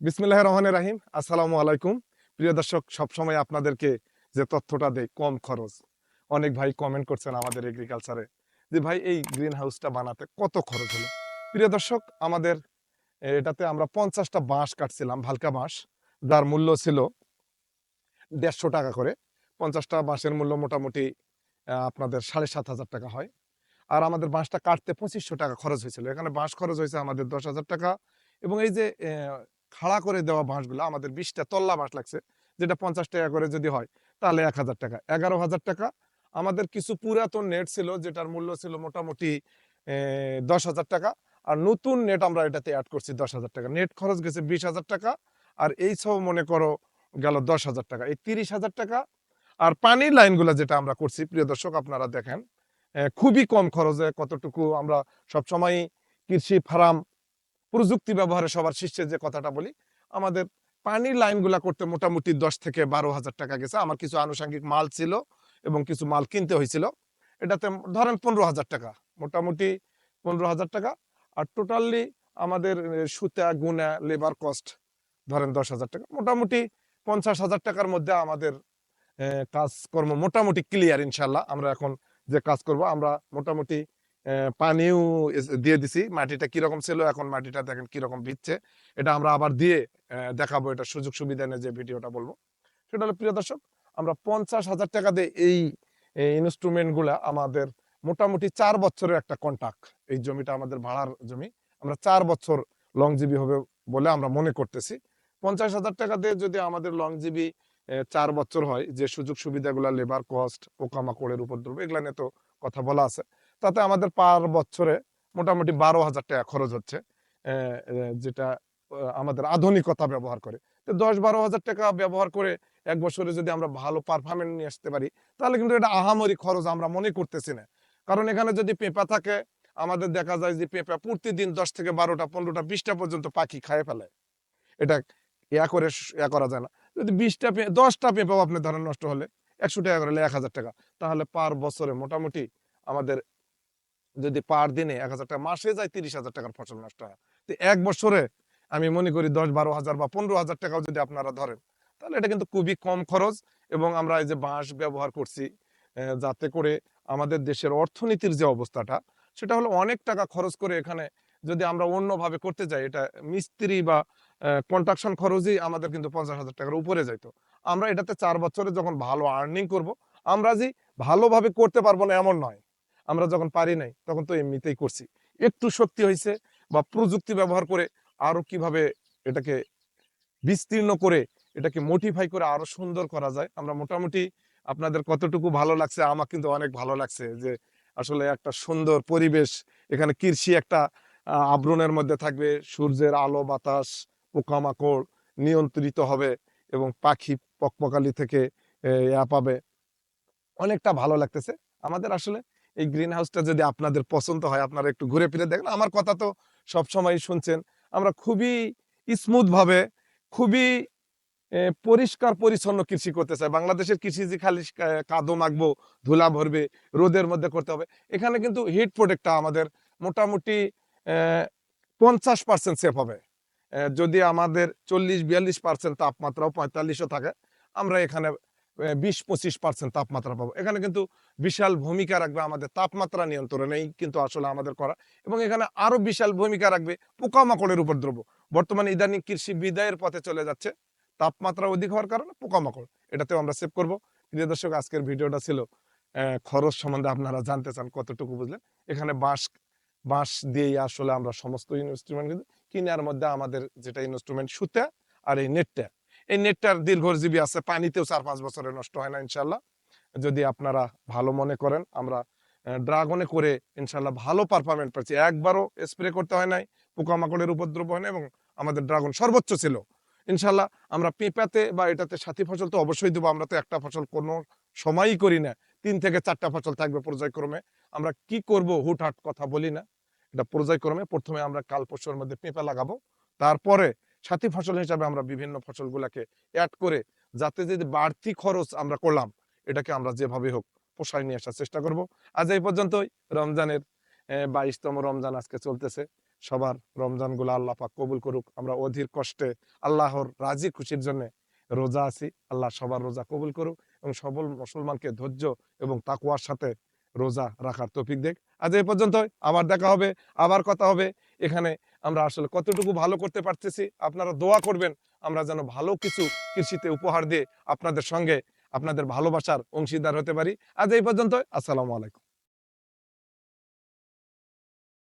বিসমিল্লাহ রহমানের রাহিম। আসসালামু আলাইকুম। প্রিয় দর্শক, সবসময় আপনাদেরকে যে তথ্যটা দেয় কম খরচ। অনেক ভাই কমেন্ট করছেন আমাদের এগ্রিকালচারে যে, ভাই, এই গ্রিন হাউসটা বানাতে কত খরচ হলো? প্রিয় দর্শক, আমাদের এটাতে আমরা পঞ্চাশটা বাঁশ কাটছিলাম ভালকা বাঁশ। যার মূল্য ছিল দেড়শো টাকা করে। পঞ্চাশটা বাঁশের মূল্য মোটামুটি আপনাদের সাড়ে সাত হাজার টাকা হয়। আর আমাদের বাঁশটা কাটতে পঁচিশশো টাকা খরচ হয়েছিল। এখানে বাঁশ খরচ হয়েছে আমাদের দশ হাজার টাকা। এবং এই যে খাড়া করে দেওয়া বাঁশগুলো, আমাদের বিশটা তল্লা বাঁশ লাগছে, যেটা পঞ্চাশ টাকা করে যদি হয়, তাহলে এক হাজার টাকা। এগারো হাজার টাকা। আমাদের কিছু পুরাতন নেট ছিল, যেটার মূল্য ছিল মোটামুটি দশ হাজার টাকা। আর নতুন নেট আমরা এটাতে অ্যাড করছি দশ হাজার টাকা। নেট খরচ গেছে বিশ হাজার টাকা, আর এই সব মনে করো গেল দশ হাজার টাকা। এই তিরিশ হাজার টাকা, আর পানির লাইনগুলো যেটা আমরা করছি, প্রিয় দর্শক, আপনারা দেখেন খুবই কম খরচে কতটুকু আমরা সবসময় কৃষি ফার্ম প্রযুক্তি ব্যবহারে সবার শীর্ষে যে কথাটা বলি, আমাদের পানির লাইনগুলা করতে মোটামুটি দশ থেকে বারো হাজার টাকা গেছে। আমার কিছু আনুষঙ্গিক মাল ছিল এবং কিছু মাল কিনতে হয়েছিল। এটাতে ধরেন পনেরো হাজার টাকা, মোটামুটি পনেরো হাজার টাকা। আর টোটালি আমাদের সুতা, গুনা লেবার কস্ট ধরেন দশ হাজার টাকা। মোটামুটি পঞ্চাশ হাজার টাকার মধ্যে আমাদের কাজকর্ম মোটামুটি ক্লিয়ার ইনশাল্লাহ। আমরা এখন যে কাজ করব, আমরা মোটামুটি পানিও দিয়ে দিছি। মাটিটা কীরকম ছিল, এখন মাটিটা দেখেন কীরকম ভিজছে এটা আমরা আবার দিয়ে দেখাবো এটা সুযোগ সুবিধা নিয়ে যে ভিডিওটা বলব। সেটা হলো, প্রিয় দর্শক, আমরা পঞ্চাশ হাজার টাকা দিয়ে এই ইনস্ট্রুমেন্টগুলা আমাদের মোটামুটি চার বছরের একটা কন্ট্রাক্ট এই জমিটা আমাদের ভাড়ার জমি। আমরা চার বছর লংজিবি হবে বলে আমরা মনে করতেছি। পঞ্চাশ হাজার টাকা দিয়ে যদি আমাদের লংজিবি চার বছর হয়, যে সুযোগ সুবিধাগুলো লেবার কস্ট পোকামাকড়ের উপদ্রব, এগুলা নিয়ে তো কথা বলা আছে। তাতে আমাদের পার বছরে মোটামুটি বারো হাজার টাকা খরচ হচ্ছে যেটা আমাদের আধুনিকতা ব্যবহার করে। তো দশ বারো হাজার টাকা ব্যবহার করে এক বছরে যদি আমরা ভালো পারফরমেন্স নিয়ে আসতে পারি, তাহলে কিন্তু এটা আহামরি খরচ আমরা মনে করতেছি না। কারণ এখানে যদি পেঁপা থাকে, আমাদের দেখা যায় যে পেঁপা প্রতিদিন দশ থেকে বারোটা, পনেরোটা, বিশটা পর্যন্ত পাখি খায় ফেলে। এটা ইয়া করে, ইয়া করা যায় না। যদি বিশটা দশটা পেঁপাও আপনি ধরেন নষ্ট হলে, একশো টাকা করে এক হাজার টাকা। তাহলে পার বছরে মোটামুটি আমাদের যদি পার দিনে এক হাজার টাকা মাসে যায় তিরিশ হাজার টাকার ফসল নষ্ট হয়। তো এক বছরে আমি মনে করি দশ বারো হাজার বা পনেরো হাজার টাকাও যদি আপনারা ধরেন, তাহলে এটা কিন্তু খুবই কম খরচ এবং আমরা এই যে বাঁশ ব্যবহার করছি যাতে করে আমাদের দেশের অর্থনীতির যে অবস্থাটা, সেটা হলো অনেক টাকা খরচ করে এখানে যদি আমরা অন্যভাবে করতে যাই, এটা মিস্ত্রি বা কন্ট্রাকশন খরচই আমাদের কিন্তু পঞ্চাশ হাজার টাকার উপরে যাইতো। আমরা এটাতে চার বছরে যখন ভালো আর্নিং করব, আমরা যে ভালোভাবে করতে পারব না এমন নয়। আমরা যখন পারি নাই, তখন তো এমনিতেই করছি। একটু শক্তি হয়েছে বা প্রযুক্তি ব্যবহার করে আরও কীভাবে এটাকে বিস্তীর্ণ করে, এটাকে মোটিফাই করে আরও সুন্দর করা যায়। আমরা মোটামুটি আপনাদের কতটুকু ভালো লাগছে, আমার কিন্তু অনেক ভালো লাগছে যে আসলে একটা সুন্দর পরিবেশ, এখানে কৃষি একটা আবরণের মধ্যে থাকবে, সূর্যের আলো, বাতাস, পোকামাকড় নিয়ন্ত্রিত হবে এবং পাখি পকপকালি থেকে পাবে। অনেকটা ভালো লাগতেছে। আমাদের আসলে এই গ্রিন হাউসটা যদি আপনাদের পছন্দ হয়, আপনারা একটু ঘুরে ফিরে দেখেন। আমার কথা তো সবসময় শুনছেন। আমরা খুবই স্মুথভাবে, খুবই পরিষ্কার পরিচ্ছন্ন কৃষি করতে চাই। বাংলাদেশের কৃষি যে খালি কাদো মাখবো, ধুলা ভরবে, রোদের মধ্যে করতে হবে, এখানে কিন্তু হিট প্রোটেক্টটা আমাদের মোটামুটি পঞ্চাশ পার্সেন্ট সেফ হবে। যদি আমাদের চল্লিশ, বিয়াল্লিশ পার্সেন্ট তাপমাত্রাও পঁয়তাল্লিশও থাকে, আমরা এখানে বিশ পঁচিশ পার্সেন্ট তাপমাত্রা পাবো। এখানে কিন্তু বিশাল ভূমিকা রাখবে আমাদের তাপমাত্রা নিয়ন্ত্রণেই কিন্তু আসলে আমাদের করা। এবং এখানে আরও বিশাল ভূমিকা রাখবে পোকামাকড়ের উপদ্রব বর্তমানে ইদানিং কৃষি বিদায়ের পথে চলে যাচ্ছে। তাপমাত্রা অধিক হওয়ার কারণে পোকামাকড়, এটাতেও আমরা সেভ করব। প্রিয় দর্শক, আজকের ভিডিওটা ছিল খরচ সম্বন্ধে আপনারা জানতে চান কতটুকু বুঝলেন? এখানে বাঁশ বাঁশ দিয়েই আসলে আমরা সমস্ত ইনস্ট্রুমেন্ট কিন্তু কিনার মধ্যে আমাদের যেটা ইনস্ট্রুমেন্ট সুতা আর এই নেটটা এই নেটটার দীর্ঘজীবী আছে, পানিতেও চার পাঁচ বছরে নষ্ট হয় না, ইনশাল্লাহ। যদি আপনারা ভালো মনে করেন, আমরা ড্রাগনে করে, ইনশাল্লাহ ভালো পারফরমেন্স পাচ্ছি একবারও স্প্রে করতে হয় নাই, পোকামাকড়ের উপদ্রব হয় না এবং আমাদের ড্রাগন সর্বোচ্চ ছিল। ইনশাল্লাহ আমরা পেঁপাতে বা এটাতে সাথী ফসল তো অবশ্যই দেবো, আমরা তো একটা ফসল কোনো সময়ই করি না। তিন থেকে চারটা ফসল থাকবে পর্যায়ক্রমে। আমরা কি করব হুটহাট কথা বলি না। এটা পর্যায়ক্রমে প্রথমে আমরা কাল পরশুর মধ্যে পেঁপে লাগাবো। তারপরে সাথী ফসল হিসাবে আমরা বিভিন্ন ফসলগুলোকে অ্যাড করে যাতে যদি বাড়তি খরচ আমরা করলাম, এটাকে আমরা যেভাবে হোক পোষায় নিয়ে আসার চেষ্টা করব। আজ এই পর্যন্তই। রমজানের বাইশতম রমজান আজকে চলতেছে। সবার রমজানগুলো আল্লাহ পাক কবুল করুক। আমরা অধীর কষ্টে আল্লাহর রাজি খুশির জন্য রোজা আছি। আল্লাহ সবার রোজা কবুল করুক এবং সবল মুসলমানকে ধৈর্য এবং তাকুয়ার সাথে রোজা রাখার তৌফিক দেখ আজ এই পর্যন্ত আবার দেখা হবে, আবার কথা হবে। এখানে আমরা আসলে কতটুকু ভালো করতে পারতেছি, আপনারা দোয়া করবেন, আমরা যেন ভালো কিছু কৃষিতে উপহার দিয়ে আপনাদের সঙ্গে আপনাদের ভালোবাসার অংশীদার হতে পারি। আজ এই পর্যন্ত আসসালামু আলাইকুম।